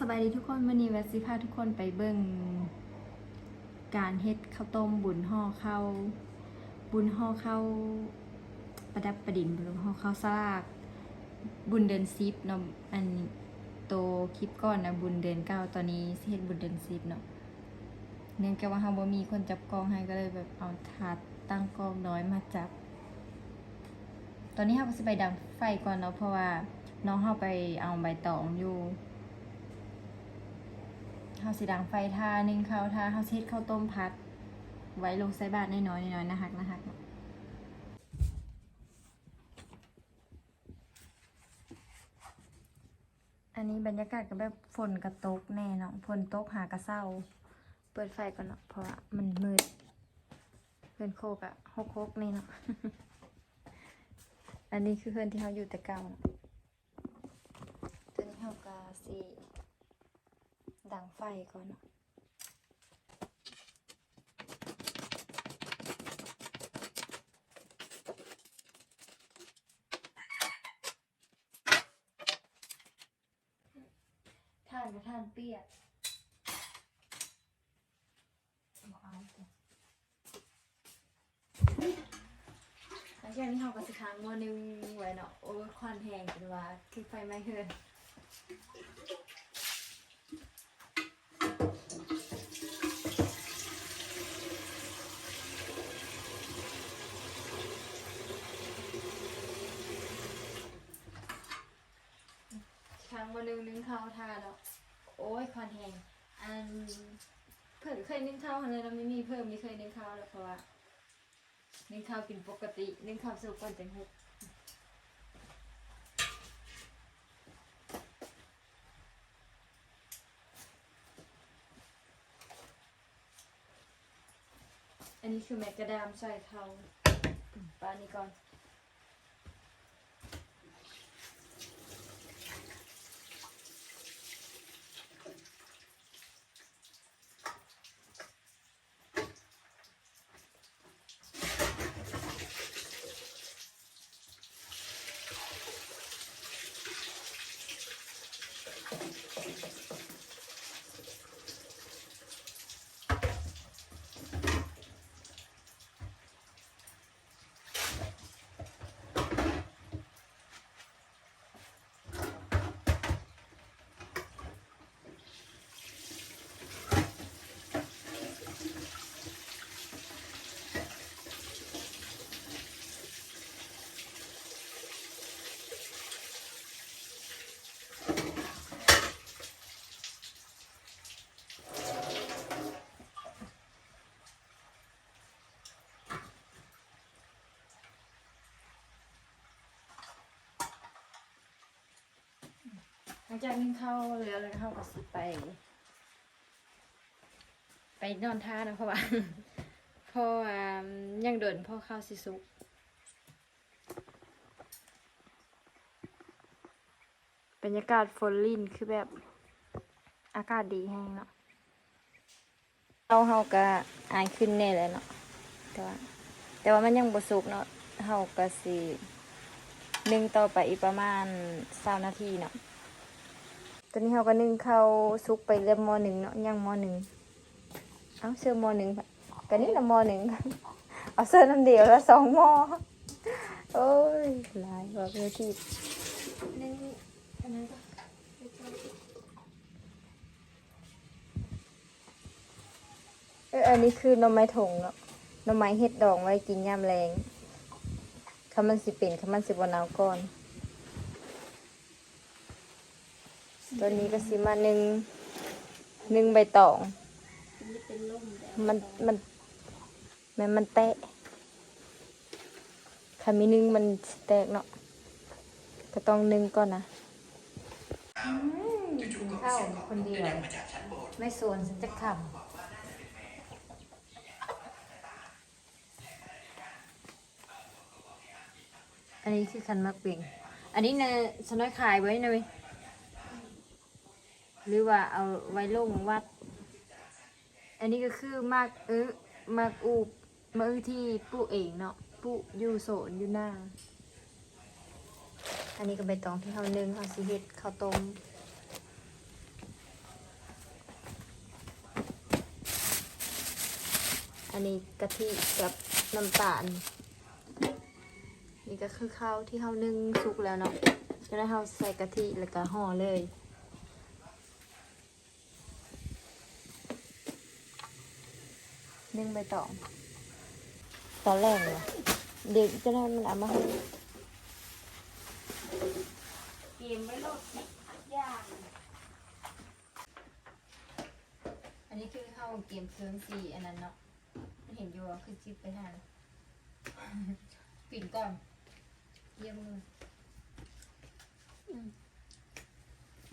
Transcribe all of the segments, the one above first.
สบายดีทุกคนวันนี้วัสิพาทุกคนไปเบิ่งการเฮ็ดข้าวต้มบุญห่อข้าวบุญห่อข้าวประดับประดินบุญห่อข้าวสลาก บุญเดือนซิปเนาะอันโตคลิปก่อนนะบุญเดือนเก้าตอนนี้เฮ็ดบุญเดือนซิปเนาะเนื่องจากว่าเฮาบ่มีคนจับกล้องให้ก็เลยแบบเอาถาดตั้งกล้องน้อยมาจับ ตอนนี้เฮาก็สิไปดังไฟก่อนเนาะเพราะว่าน้องเฮาไปเอาใบตองอยู่ เฮาสิดังไฟทาหนึ่งข้าวทาเฮาสิเฮ็ดข้าวต้มพัด ไว้ลงใส่บาตรน้อยๆน้อยๆนะฮักนะฮักเนาะอันนี้บรรยากาศก็แบบฝนกระตกแน่เนาะฝนตกหากระเศร้า เปิดไฟก่อนเนาะเพราะว่ามันมืดเพื่อนโคกอะฮกฮกๆนี่เนาะ อันนี้คือเพื่อนที่เขาอยู่แต่เก่าตอนนี้เขากาสี ดังไฟก่อนท่านกับท่านเปียกบอกเอาเถอะหลังจากนี้เขาก็สิค้างมอนึงไว้เนาะโอ้ยควันแหงเป็นว่าคือไฟไหม้เฮือน ค้างมนึงนึงข้าวทาเนาะโอ้ยควันแหงอันเพิ่นเคยนึ่งข้าวเลยเราไม่มีเพิ่มไม่เคยนึ่งข้าวแล้วเพราะว่านึ่งข้าวกินปกตินึ่งข้าวสุกก่อนจังหุบอันนี้คือแมกกระดามใส่เทาปลานี้ก่อน หลังจากนึ่งข้าวแล้วแล้วข้าวก็สิไป ไปนอนท่านะเพราะว่าเพราะว่ายังโดนพ่อข้าวสิสุกบรรยากาศฝนลินคือแบบอากาศดีแห้งเนาะเราเฮาก็อายขึ้นแน่เลยเนาะแต่ว่าแต่ว่ามันยังบ่สุกเนาะเฮาก็สินึ่งต่อไปอีกประมาณ20นาทีเนาะ ตอนนี้เฮาก็นึ่งข้าวสุกไปเรียบหม้อหนึ่งเนาะยังมอหนึ่งเอาเสื้อมอหนึ่งก็นี่ละมอหนึ่งเอาเสื้อน้ำเดียวล้วสองมอโอ้ยหลายบอกเลยที่นึ่งอันนั้นก็เอออันนี้คือหน่อไม้ถงเนาะหน่อไม้เห็ดดองไว้กินยามแรงคำมันสิเป็นคำมันสิบหนาวก่อน ตอนนี้ก็สิมาหนึ่งหนึ่งใบตอง มันมันแม่นมันแตะถ้ามีหนึ่งมันแตกเนาะก็ต้องหนึ่งก่อนนะข้าวคนเดียวไม่ส่วนฉันจะขำอันนี้คือคันมักเปงอันนี้นะฉันน้อยขายไว้นะเว้ย หรือว่าเอาไว้ลงวัด อันนี้ก็คือมากเออมากอูมาอือที่ปู่เองเนาะปู่อยู่โสนอยู่หน้า อันนี้ก็ใบตองที่เขาหนึ่งเขาสีเห็ดเขาต้มอันนี้กะทิกับน้ำตาล นี่ก็คือข้าวที่เขานึ่งสุกแล้วเนาะก็ได้เขาใส่กะทิแล้วก็ห่อเลย นึ่งใบตองตอนแรกเนี่ยเด็กจะได้มันเอามาให้เกมไว้โลดยางอันนี้คือเข้าเกมเครื่องสีอันนั้นเนาะมันเห็นอยู่ว่าคือจิบไปทานปิ่นก่อนเยี่ยมมือ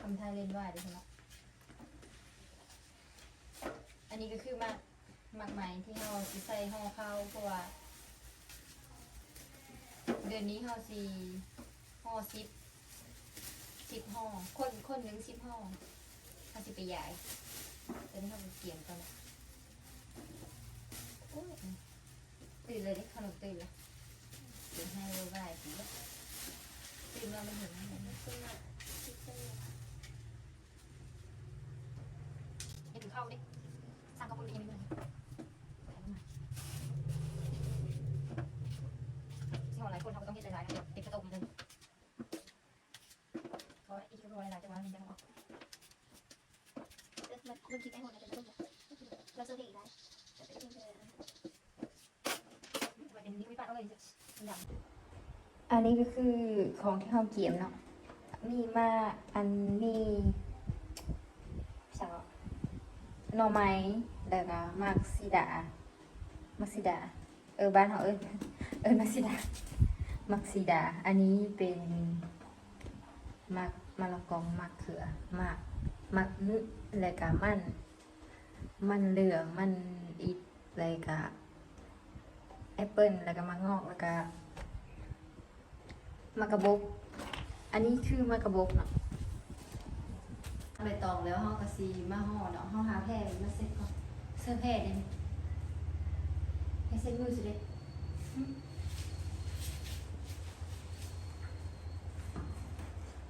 ทำไทยเล่นว่าดีใช่ไหมอันนี้ก็คือมา หมากไหมที่เราสิใส่ห่อข้าวเพราะว่าเดือนนี้เราสีห่อซิปสิบห่อคนคนหนึ่งสิบห่อเราสิไปใหญ่ตอนนี้เราเกี่ยมก่อนโอ้ยตื่นเลยได้ขนมตื่นเลยตื่นให้เร็วได้สิตื่นมามันเห็นอะไรนะขึ้นมาคิดเส้นเห็นข้าวดิสร้างข้าวปุ้นเองเลยที่หลายคนเขาต้องเห็นหลายๆนะเด็กกระตกมันเลยเพราะอีกคนหลายๆจังหวะมันจะออก แล้วมันมันคิดได้หมดเลยแต่เราซื้ออีกได้ อันนี้ก็คือของที่เขาเกี่ยมเนาะ มีมาอันนี้สั่งหน่อไม้แล้วก็มักซิดา มักซิดา เออบ้านเขาเออเออมักซิดา มักซิดา อันนี้เป็นมักมะละกองมักเขือมักมักนึแล้วก็มัน มันเหลือง มันอิดแล้วก็ แอปเปิลแล้วก็มะงอกแล้วก็มะกระบก อันนี้คือมะกระบกเนาะใบตองแล้วห้องกระซีมาห่อเนาะห้องหาแพร่มาเซ็ตก่อนเสื้อแพร่เนี่ยให้เซ็ตมือสิเด็ด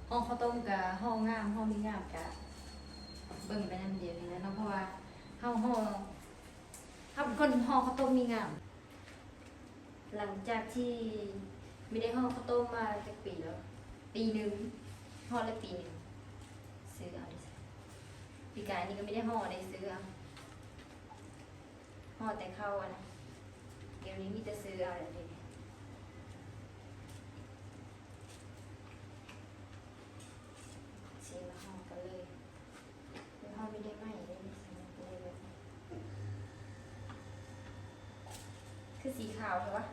ห้องข้าวต้มกับห้องงามห้องมีงามกับเบิ่งไปนั่นเดียวนี่แหล้วเนาะเพราะว่าห้องห้องถ้าคนห้องข้าวต้มมีงาม หลังจากที่ไม่ได้ห่อข้าวต้มมาจากปีแล้ว ปีหนึ่งห่อละปีหนึ่งซื้อเอาดิปีกายนี่ก็ไม่ได้ห่อได้ซื้อเอาห่อแต่ข้าวอะนะเดี๋ยวนี้มีแต่ซื้อเอาเลยซื้อมาห่อกันเลยห่อไม่ได้ไหมเลยซื้อมาเลยคือสีขาวใช่ปะ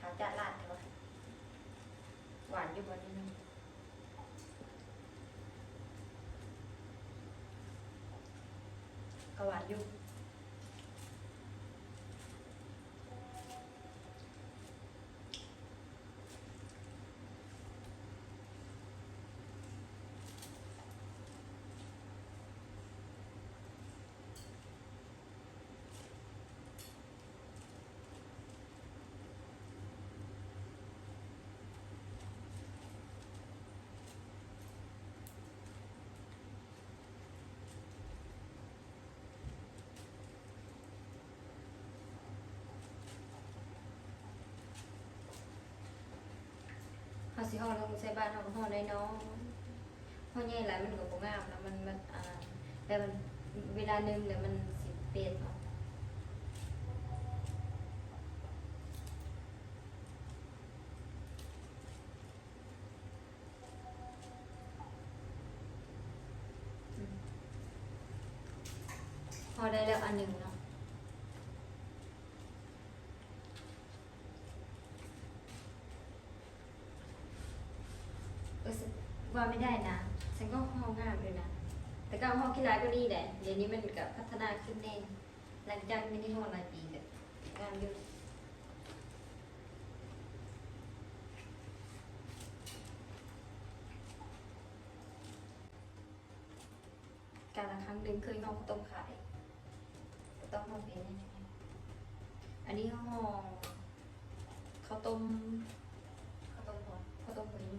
ขาวจัดลาดใช่ปะหวานอยู่บนนี้นึง ก็หวานอยู่ เขาสิห่อลงใส่บ้านเขาก็ห่อได้น้องห่อใหญ่หลายมันก็บ่งามแล้วมันมันอ่าแต่มันเวลานึงแล้วมันสิเปลี่ยนเนาะอืมห่อได้แล้วอันหนึ่งเนาะ เออ ว่าไม่ได้นะ ฉันก็ห้องงามด้วยนะ แต่ก็ห้องที่ร้ายก็นี่แหละ เดี๋ยวนี้มันก็พัฒนาขึ้นแน่ หลังจากไม่ได้ห้องหลายปีเลยงามอยู่การละครั้งหนึ่งเคยห้องข้าวต้มขายก็ต้องห้องเป็นยังไงอันนี้ห้องข้าวต้มข้าวต้มหัวข้าวต้มหัวนี้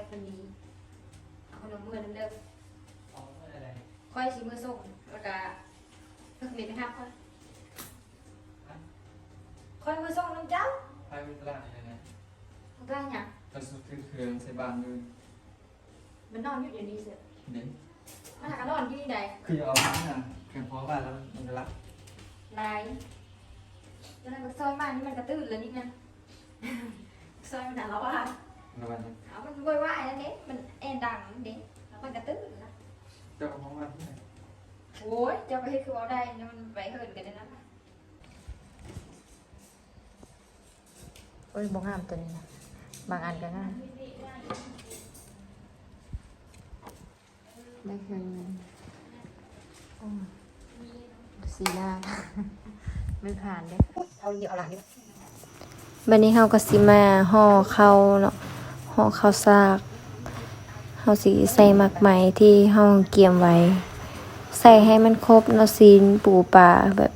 พิ่นนี่ใส่คนดีเอาขนมมือเดิมเอาไม่อะไรๆค่อยชิมือส่งแล้วก็เพิ่งมีไปครับค่อยค่อยมือส่งน้ำเจ้าไปเป็นตลาดเลยนะได้ยังกระสุนคือเครื่องใส่บ้านเลยมันนอนอยู่เดี๋ยวนี้เสียเน้นมันหากระนอนอยู่ที่ใดคือเอาบ้านน่ะเครื่องพอบ้านแล้วมันจะรับลายแล้วนั่นก็ซอยมานี่มันกระตื้นเลยนี่นะซอยมันหนาแล้วว่า ระวังนะเอามันโวยวายแล้วเด็มันแอนดังเด็มันกระตื้นนะเจ้าของบ้านที่ไหนโอ้ยจะไปเฮ็ดคือเอาได้เนี่ยมันไปเหินกันได้นะโอ้ยบ่งามตัวนี้นะบางอันก็งามได้คืนเงินโอ้ยสีหน้า ไม่ผ่านเด้เอาเดี๋ยวเอาหลังดิบันนี้เฮาก็สิมาห่อข้าวเนาะ ห่อข้าวซากเฮาสิใส่หมักไหมที่เฮาเกี่ยมไว้ ใส่ให้มันครบเนาะซีนปูปลาแบบ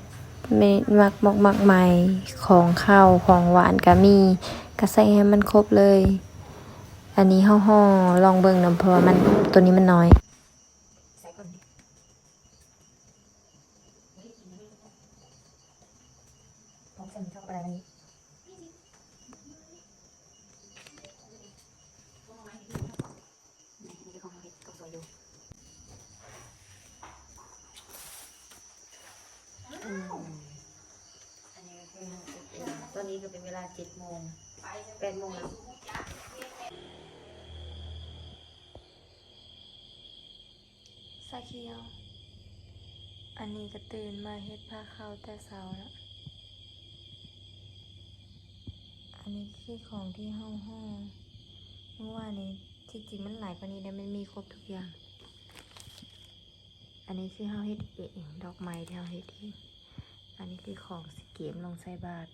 ไม่มักมกมักใหม่ของข้าวของหวานก็มีก็ใส่ให้มันครบเลย อันนี้ห่อห่อๆลองเบิ่งเนาะเพราะว่ามันตัวนี้มันน้อยใส่ก่อนพกใส่ชอบอะไรนี้ของเราเห็ดก็สวยอยู่ อืมอันนี้ก็คือห้าสิบเองตอนนี้ก็ เป็นเวลาเจ็ดโมงแปดโมงแล้วสาเคียว อันนี้ก็ตื่นมาเฮ็ดผ้าขาวแต่เช้าแล้วอันนี้คือของที่ห้องห้องเมื่อวานนี้ที่จริงมันหลายกว่านี้แต่มันมีครบทุกอย่าง อันนี้คือเฮาเฮ็ดเองดอกไม้ที่เฮาเฮ็ดเองอันนี้คือของสเกมลงใส่บาท